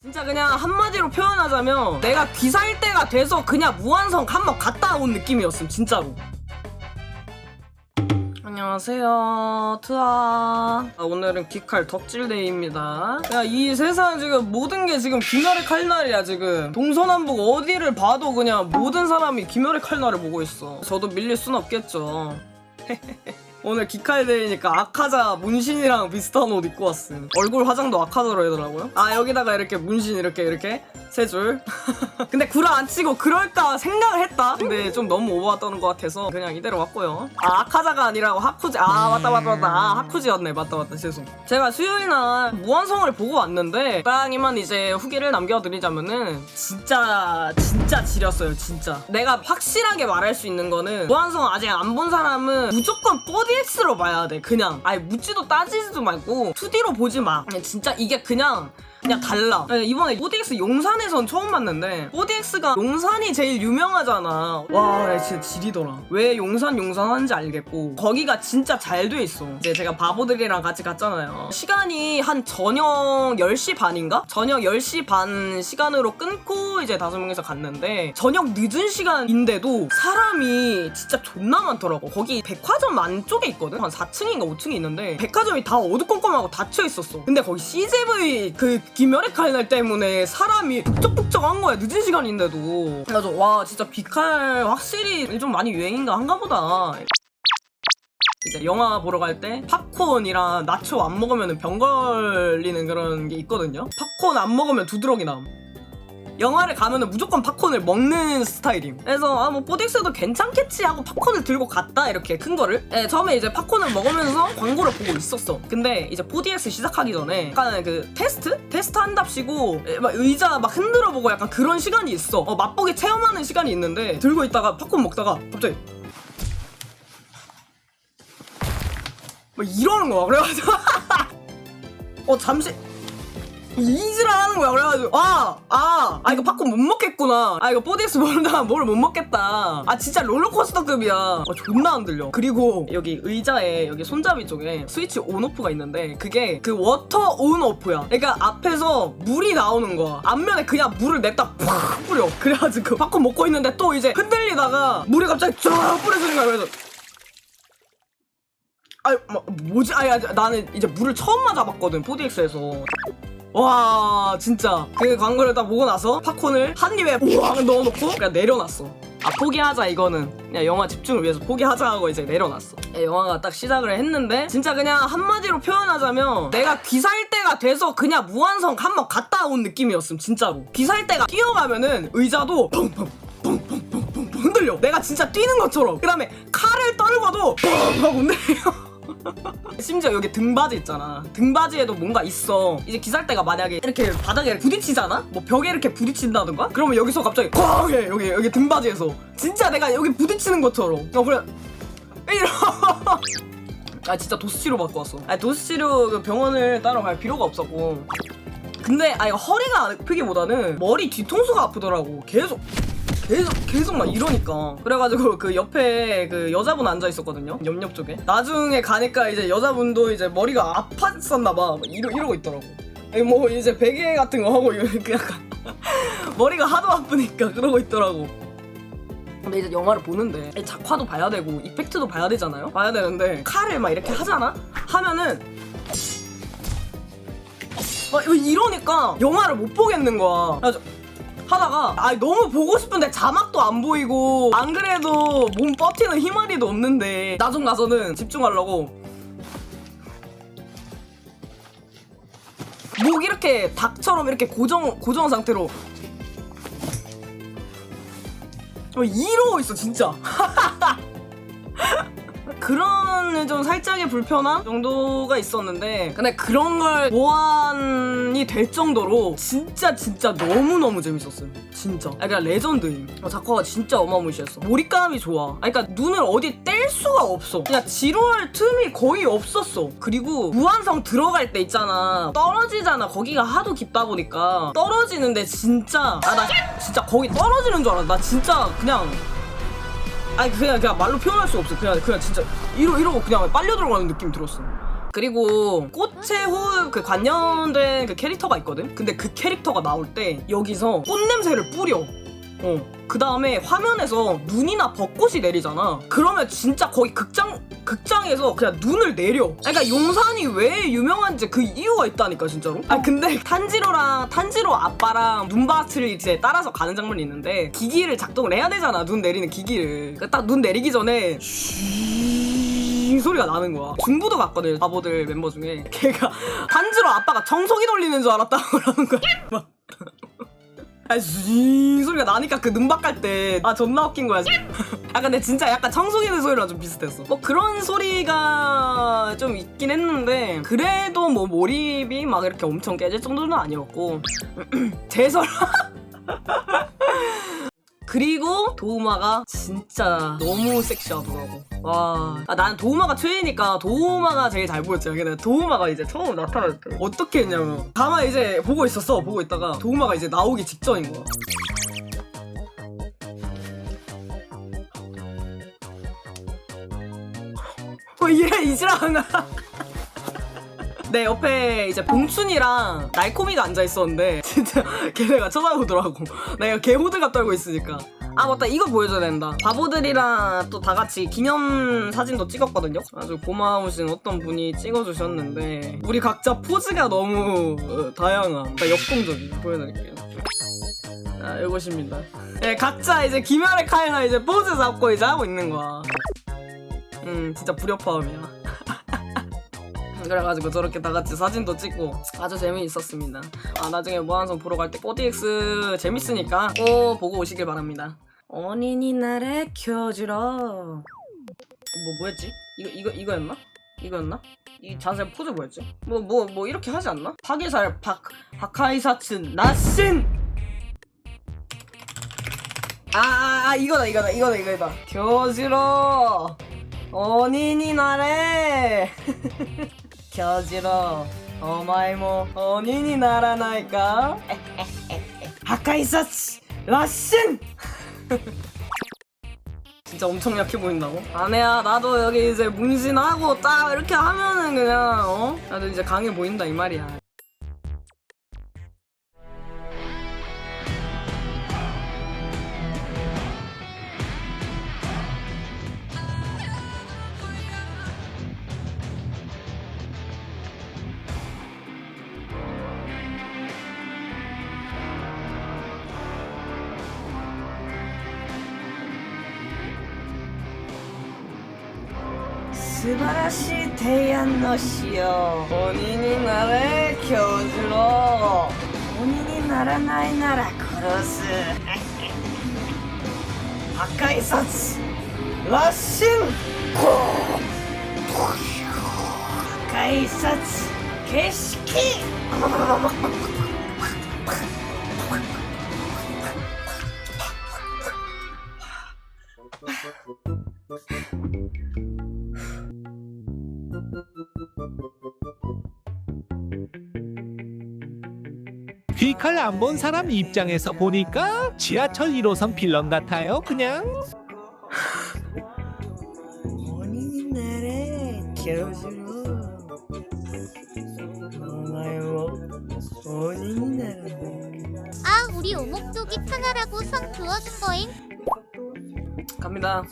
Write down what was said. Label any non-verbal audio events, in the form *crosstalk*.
진짜 그냥 한마디로 표현하자면 내가 귀사일 때가 돼서 그냥 무한성 한 번 갔다 온 느낌이었음 진짜로. 안녕하세요 트아 아, 오늘은 귀칼 덕질데이입니다. 야 이 세상 지금 모든 게 지금 귀멸의 칼날이야 지금. 동서남북 어디를 봐도 그냥 모든 사람이 귀멸의 칼날을 보고 있어. 저도 밀릴 순 없겠죠 *laughs* 오늘 기칼데이니까 아카자 문신이랑 비슷한 옷 입고 왔음. 얼굴 화장도 아카자로 해더라고요. 아 여기다가 이렇게 문신 이렇게 이렇게 세 줄. *laughs* 근데 구라 안 치고 그럴까 생각을 했다. 근데 좀 너무 오버했던 것 같아서 그냥 이대로 왔고요. 아 아카자가 아니라고 하쿠지. 아 맞다 맞다 맞다. 아 하쿠지였네. 맞다 맞다 죄송. 제가 수요일 날 무한성을 보고 왔는데 빵이만 이제 후기를 남겨드리자면은 진짜 진짜 지렸어요 진짜. 내가 확실하게 말할 수 있는 거는 무한성 아직 안 본 사람은 무조건 4DX로 봐야 돼. 그냥. 아예 묻지도 따지지도 말고 2D로 보지 마. 진짜 이게 그냥 그냥 달라. 네, 이번에 4DX 용산에선 처음 봤는데 4DX가 용산이 제일 유명하잖아. 와나 진짜 지리더라. 왜 용산 용산 하는지 알겠고 거기가 진짜 잘 돼 있어. 이제 제가 바보들이랑 같이 갔잖아요. 시간이 한 저녁 10시 반인가? 저녁 10시 반 시간으로 끊고 이제 다섯 명이서 갔는데 저녁 늦은 시간인데도 사람이 진짜 존나 많더라고. 거기 백화점 안쪽에 있거든? 한 4층인가 5층이 있는데 백화점이 다 어두컴컴하고 닫혀 있었어. 근데 거기 CJV 그 김열의 칼날 때문에 사람이 북적북적한 거야 늦은 시간인데도 그래서 와 진짜 비칼 확실히 좀 많이 유행인가 한가 보다 이제 영화 보러 갈 때 팝콘이랑 나초 안 먹으면 병 걸리는 그런 게 있거든요. 팝콘 안 먹으면 두드러기 남. 영화를 가면은 무조건 팝콘을 먹는 스타일임. 그래서 아 뭐 포덱스도 괜찮겠지 하고 팝콘을 들고 갔다 이렇게 큰 거를. 네, 처음에 이제 팝콘을 먹으면서 광고를 보고 있었어. 근데 이제 4DX 시작하기 전에 약간 그 테스트? 테스트 한답시고 에, 막 의자 막 흔들어 보고 약간 그런 시간이 있어. 어, 맛보기 체험하는 시간이 있는데 들고 있다가 팝콘 먹다가 갑자기 막 이러는 거야. 그래가지고 *laughs* 어 잠시 이지랄 하는 거야. 그래가지고 아, 아, 아 이거 팝콘 못 먹겠구나. 아 이거 4DX 모르다 *laughs* 뭘 못 먹겠다. 아 진짜 롤러코스터급이야. 아, 존나 안 들려. 그리고 여기 의자에 여기 손잡이 쪽에 스위치 온오프가 있는데 그게 그 워터 온오프야. 그러니까 앞에서 물이 나오는 거야. 앞면에 그냥 물을 냅다 팍 뿌려. 그래가지고 팝콘 먹고 있는데 또 이제 흔들리다가 물이 갑자기 쫙 뿌려지는 거야. 그래서 아, 뭐, 뭐지? 아니, 나는 이제 물을 처음 맞아봤거든, 4DX에서. 와, 진짜. 그 광고를 딱 보고 나서 팝콘을 한 입에 우왕 넣어놓고 그냥 내려놨어. 아, 포기하자, 이거는. 그냥 영화 집중을 위해서 포기하자 하고 이제 내려놨어. 예, 영화가 딱 시작을 했는데, 진짜 그냥 한마디로 표현하자면, 내가 귀사일 때가 돼서 그냥 무한성 한 번 갔다 온 느낌이었음, 진짜로. 귀사일 때가 뛰어가면은 의자도 펑펑, 펑펑, 펑펑, 펑 흔들려. 내가 진짜 뛰는 것처럼. 그 다음에 칼을 떨궈도 펑 하고 흔들려. *laughs* 심지어 여기 등받이 있잖아. 등받이에도 뭔가 있어. 이제 기살대가 만약에 이렇게 바닥에 부딪히잖아? 뭐 벽에 이렇게 부딪힌다든가? 그러면 여기서 갑자기 꽝 해! 여기, 여기 등받이에서. 진짜 내가 여기 부딪히는 것처럼. 어, 그래. 이러. *laughs* 아, 진짜 도수치료 받고 왔어. 아, 도수치료 그 병원을 따로 갈 필요가 없었고. 근데, 아, 이거 허리가 아프기보다는 머리 뒤통수가 아프더라고. 계속. 계속 계속 막 이러니까. 그래가지고 *laughs* 그 옆에 그 여자분 앉아 있었거든요. 옆옆 쪽에. 나중에 가니까 이제 여자분도 이제 머리가 아팠었나 봐. 이러, 이러고 있더라고. 뭐 이제 베개 같은 거 하고 *laughs* 약간 머리가 하도 아프니까 그러고 있더라고. 근데 이제 영화를 보는데 작화도 봐야 되고 이펙트도 봐야 되잖아요? 봐야 되는데 칼을 막 이렇게 하잖아? 하면은 막 이러니까 영화를 못 보겠는 거야. 그래서 하다가 아 너무 보고 싶은데 자막도 안 보이고 안 그래도 몸 버티는 힘마리도 없는데 나중 가서는 집중하려고. 목 이렇게 닭처럼 이렇게 고정 고정 상태로. 어, 이러고 있어 진짜 *laughs* 그런 좀 살짝의 불편함 정도가 있었는데 근데 그런 걸 보완이 될 정도로 진짜 진짜 너무너무 재밌었어요. 진짜. 아 그냥 레전드임. 어, 작화가 진짜 어마무시했어. 몰입감이 좋아. 아 그러니까 눈을 어디 뗄 수가 없어. 그냥 지루할 틈이 거의 없었어. 그리고 무한성 들어갈 때 있잖아. 떨어지잖아. 거기가 하도 깊다 보니까. 떨어지는데 진짜. 아 나 진짜 거기 떨어지는 줄 알았어. 나 진짜 그냥 아니 그냥 그냥 말로 표현할 수 없어. 그냥 그냥 진짜 이러 이러고 그냥 빨려 들어가는 느낌 들었어. 그리고 꽃의 호흡 그 관련된 그 캐릭터가 있거든? 근데 그 캐릭터가 나올 때 여기서 꽃 냄새를 뿌려. 어. 그 다음에 화면에서 눈이나 벚꽃이 내리잖아. 그러면 진짜 거의 극장, 극장에서 그냥 눈을 내려. 그러니까 용산이 왜 유명한지 그 이유가 있다니까, 진짜로. 아, 근데 *laughs* 탄지로랑, 탄지로 아빠랑 눈밭을 이제 따라서 가는 장면이 있는데, 기기를 작동을 해야 되잖아, 눈 내리는 기기를. 딱눈 내리기 전에, 이 소리가 나는 거야. 중부도 갔거든, 바보들 멤버 중에. 걔가 *laughs* 탄지로 아빠가 청소기 돌리는 줄 알았다고 *laughs* 그러는 거야. 막. 아, 이 소리가 나니까 그갈때아 존나 웃긴 거야. *laughs* 아 근데 진짜 약간 청소기는 소리랑 좀 비슷했어. 뭐 그런 소리가 좀 있긴 했는데 그래도 뭐 몰입이 막 이렇게 엄청 깨질 정도는 아니었고 *clears throat* 제설 *laughs* 그리고 도우마가 진짜 너무 섹시하더라고. 와, 아, 난 도우마가 최애니까 도우마가 제일 잘 보였지. 근데 도우마가 이제 처음 나타났대. 어떻게 했냐면 가만 이제 보고 있었어. 보고 있다가 도우마가 이제 나오기 직전인 거야. 어, 이래 이지라나. *laughs* 내 옆에 이제 봉춘이랑 날코미가 앉아 있었는데 진짜 *laughs* 걔네가 쳐다보더라고. 내가 개호들갑 떨고 있으니까. 아 맞다 이거 보여줘야 된다. 바보들이랑 또 다 같이 기념 사진도 찍었거든요. 아주 고마우신 어떤 분이 찍어주셨는데 우리 각자 포즈가 너무 어, 다양한, 그러니까 역동적이 보여드릴게요. 아 이것입니다. 네, 각자 이제 김열의 칼날 이제 포즈 잡고 이제 하고 있는 거야. 음 진짜 불협화음이야. *laughs* 그래가지고 저렇게 다 같이 사진도 찍고 아주 재미있었습니다. 아 나중에 무한선 보러 갈 때 4DX 재밌으니까 꼭 보고 오시길 바랍니다. 어린이날에 켜주러 뭐 뭐였지? 이거 이거 이거였나? 이거였나? 이 자세 포즈 뭐였지? 뭐 뭐뭐 뭐, 뭐 이렇게 하지 않나? 파괴살 박 박하이사츠 나신 아아 아, 이거다 이거다 이거다 이거다 켜주러 어린이날에 *laughs* 켜주러 어마이모 뭐 어린이 나라나이까 *laughs* 박하이사츠 라신 *laughs* 진짜 엄청 약해 보인다고? 아내야 나도 여기 이제 문신하고 딱 이렇게 하면은 그냥 어? 나도 이제 강해 보인다 이 말이야 素晴らしい提案のしよう鬼になれ教授郎鬼にならないなら殺す破壊殺ラッシン破壊殺景色 귀칼 안 본 사람 입장에서 보니까 지하철 1호선 빌런 같아요, 그냥. 아 우리 오목조기 편하라고 선 그어준 거잉 갑니다.